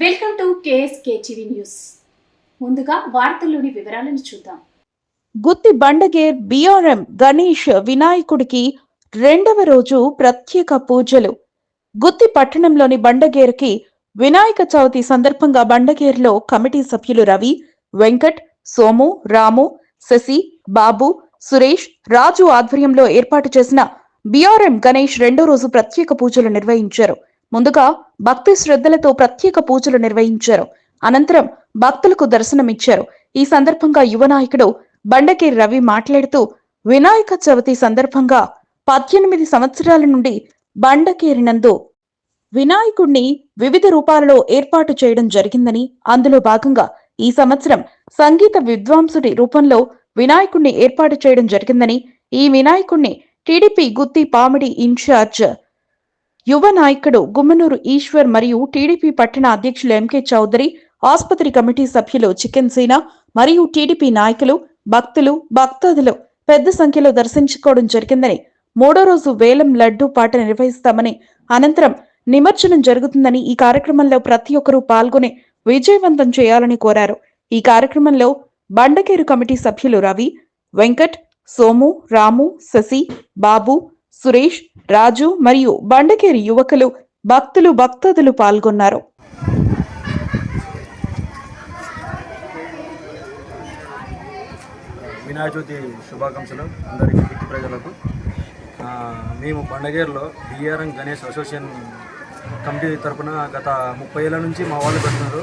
Welcome to KSK TV news. ముందుగా వార్తల్లోని వివరాలను చూద్దాం. గుత్తి బండగేర్ బిఆర్ఎం గణేష్ వినాయకుడికి రెండవ రోజు ప్రత్యేక పూజలు. గుత్తి పట్టణంలోని బండగేర్కి వినాయక చవితి సందర్భంగా బండగేర్లో కమిటీ సభ్యులు రవి వెంకట్ సోము రాము శశి బాబు సురేష్ రాజు ఆధ్వర్యంలో ఏర్పాటు చేసిన బిఆర్ఎం గణేష్ రెండో రోజు ప్రత్యేక పూజలు నిర్వహించారు. ముందుగా భక్తి శ్రద్ధలతో ప్రత్యేక పూజలు నిర్వహించారు. అనంతరం భక్తులకు దర్శనమిచ్చారు. ఈ సందర్భంగా యువ నాయకుడు బండకేరి రవి మాట్లాడుతూ వినాయక చవితి సందర్భంగా పద్దెనిమిది సంవత్సరాల నుండి బండకేరి నందు వినాయకుణ్ణి వివిధ రూపాలలో ఏర్పాటు చేయడం జరిగిందని అందులో భాగంగా ఈ సంవత్సరం సంగీత విద్వాంసుడి రూపంలో వినాయకుణ్ణి ఏర్పాటు చేయడం జరిగిందని ఈ వినాయకుణ్ణి టీడీపీ గుత్తి పామిడి ఇన్ఛార్జ్ యువ నాయకుడు గుమ్మనూరు ఈశ్వర్ మరియు టీడీపీ పట్టణ అధ్యక్షులు ఎంకే చౌదరి ఆసుపత్రి కమిటీ సభ్యులు చికెన్ సీనా మరియు టీడీపీ నాయకులు భక్తులు భక్తాదులు పెద్ద సంఖ్యలో దర్శించుకోవడం జరిగిందని మూడో రోజు వేలం లడ్డూ పాట నిర్వహిస్తామని అనంతరం నిమజ్జనం జరుగుతుందని ఈ కార్యక్రమంలో ప్రతి ఒక్కరూ పాల్గొని విజయవంతం చేయాలని కోరారు. ఈ కార్యక్రమంలో బండకేరు కమిటీ సభ్యులు రవి వెంకట్ సోము రాము శశి బాబు సురేష్ రాజు మరియు బండకేరి యువకులు భక్తులు భక్తాదులు పాల్గొన్నారు. వినాయక చవితి శుభాకాంక్షలు అందరికీ గుర్తు ప్రజలకు. మేము పండగేరులో బిఆర్ఎం గణేష్ అసోసియేషన్ కమిటీ తరపున గత ముప్పై ఏళ్ళ నుంచి మా వాళ్ళు పెడుతున్నారు.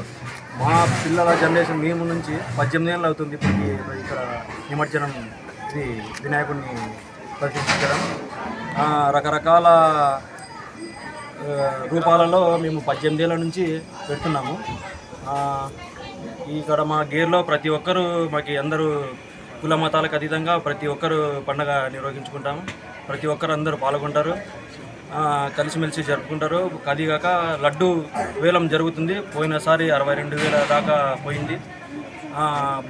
మా పిల్లల జనరేషన్ మేము నుంచి పద్దెనిమిది ఏళ్ళు అవుతుంది ఇప్పటికి ఇక్కడ నిమజ్జనం శ్రీ వినాయకుడిని ప్రతిష్ఠించడం రకరకాల రూపాలలో మేము పద్దెనిమిది ఏళ్ళ నుంచి పెడుతున్నాము. ఇక్కడ మా గేర్లో ప్రతి ఒక్కరూ మాకు అందరూ కుల మతాలకు అతీతంగా ప్రతి ఒక్కరు పండగ నిర్వహించుకుంటాము. ప్రతి ఒక్కరు అందరూ పాల్గొంటారు. కలిసిమెలిసి జరుపుకుంటారు. అదిగాక లడ్డు వేలం జరుగుతుంది. పోయినసారి అరవై రెండు వేల దాకా పోయింది.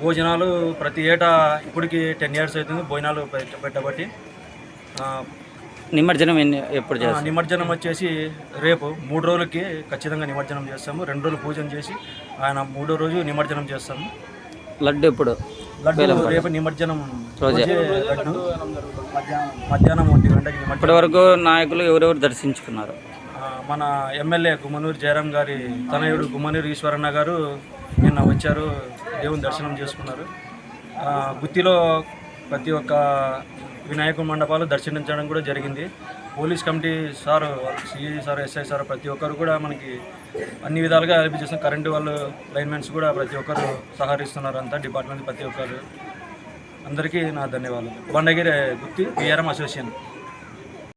భోజనాలు ప్రతి ఏటా ఇప్పటికి టెన్ ఇయర్స్ అవుతుంది. భోజనాలు పెట్ట- పెట్టబట్టి నిమజ్జనం ఎన్ని ఎప్పుడు ఆ, చేస్తారు? నిమజ్జనం వచ్చేసి రేపు మూడు రోజులకి ఖచ్చితంగా నిమజ్జనం చేస్తాము. రెండు రోజులు పూజన చేసి ఆయన మూడో రోజు నిమజ్జనం చేస్తాము. లడ్డు ఎప్పుడు? లడ్డు రేపు నిమజ్జనం రోజే. లడ్డు. మధ్యాహ్నం ఒంటి గంటకి ఇప్పటి వరకు నాయకులు ఎవరెవరు దర్శించుకున్నారు? మన ఎమ్మెల్యే గుమ్మనూరు జయరాం గారి తనయుడు గుమ్మనూరు ఈశ్వరన్న గారు నిన్న వచ్చారు దేవుని దర్శనం చేసుకున్నారు. గుత్తిలో ప్రతి ఒక్క వినాయక మండపాలు దర్శించడం కూడా జరిగింది. Police committee sir CE sir SI sir ప్రతి ఒక్కరు కూడా మనకి అన్ని విధాలుగా హెల్ప్ చేస్తున్నారు కరెంటు వాళ్ళు లైన్మెన్స్ కూడా ప్రతి ఒక్కరు సహకరిస్తున్నారు అంతా డిపార్ట్మెంట్ ప్రతి ఒక్కరు. అందరికీ నా ధన్యవాదాలు. Bandagiri Gutti PRM association.